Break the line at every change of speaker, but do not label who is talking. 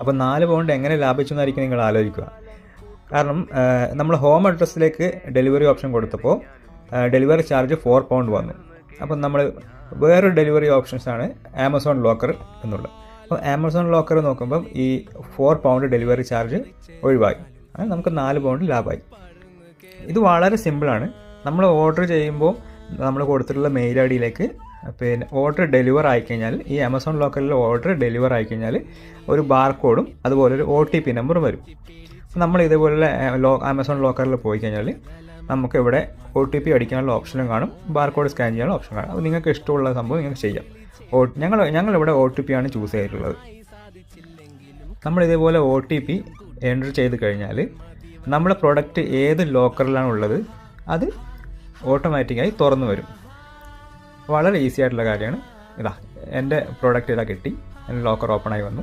അപ്പോൾ നാല് പൗണ്ട് എങ്ങനെ ലാഭിച്ചു എന്നായിരിക്കും നിങ്ങൾ ആലോചിക്കുക. കാരണം നമ്മൾ ഹോം അഡ്രസ്സിലേക്ക് ഡെലിവറി ഓപ്ഷൻ കൊടുത്തപ്പോൾ ഡെലിവറി ചാർജ് ഫോർ പൗണ്ട് വന്നു. അപ്പം നമ്മൾ വേറൊരു ഡെലിവറി ഓപ്ഷൻസാണ് ആമസോൺ ലോക്കർ എന്നുള്ളത്. അപ്പോൾ ആമസോൺ ലോക്കർ നോക്കുമ്പം ഈ ഫോർ പൗണ്ട് ഡെലിവറി ചാർജ് ഒഴിവായി. നമുക്ക് നാല് പൗണ്ട് ലാഭമായി. ഇത് വളരെ സിമ്പിളാണ്. നമ്മൾ ഓർഡർ ചെയ്യുമ്പോൾ നമ്മൾ കൊടുത്തിട്ടുള്ള മെയിൽ ഐ ഡിയിലേക്ക് പിന്നെ ഓർഡർ ഡെലിവർ ആയിക്കഴിഞ്ഞാൽ ഈ ആമസോൺ ലോക്കറിൽ ഓർഡർ ഡെലിവർ ആയിക്കഴിഞ്ഞാൽ ഒരു ബാർകോഡും അതുപോലെ ഒരു ഒ ടി പി നമ്പറും വരും. നമ്മൾ ഇതേപോലെ ലോ ആമസോൺ ലോക്കറിൽ പോയി കഴിഞ്ഞാൽ നമുക്ക് ഇവിടെ ഒ ടി പി അടിക്കാനുള്ള ഓപ്ഷനും കാണും ബാർകോഡ് സ്കാൻ ചെയ്യാനുള്ള ഓപ്ഷൻ കാണും. അപ്പോൾ നിങ്ങൾക്ക് ഇഷ്ടമുള്ള സംഭവം നിങ്ങൾക്ക് ചെയ്യാം. ഓ ഞങ്ങൾ ഞങ്ങളിവിടെ ഒ ടി പി ആണ് ചൂസ് ചെയ്തിട്ടുള്ളത്. നമ്മൾ ഇതേപോലെ ഒ ടി പി എന്റർ ചെയ്ത് കഴിഞ്ഞാൽ നമ്മുടെ പ്രൊഡക്റ്റ് ഏത് ലോക്കറിലാണ് ഉള്ളത് അത് ഓട്ടോമാറ്റിക്കായി തുറന്നു വരും. വളരെ ഈസി ആയിട്ടുള്ള കാര്യമാണ്. ഇതാ എന്റെ പ്രോഡക്റ്റ് ഇതാ കിട്ടി. എന്റെ ലോക്കർ ഓപ്പൺ ആയി വന്നു.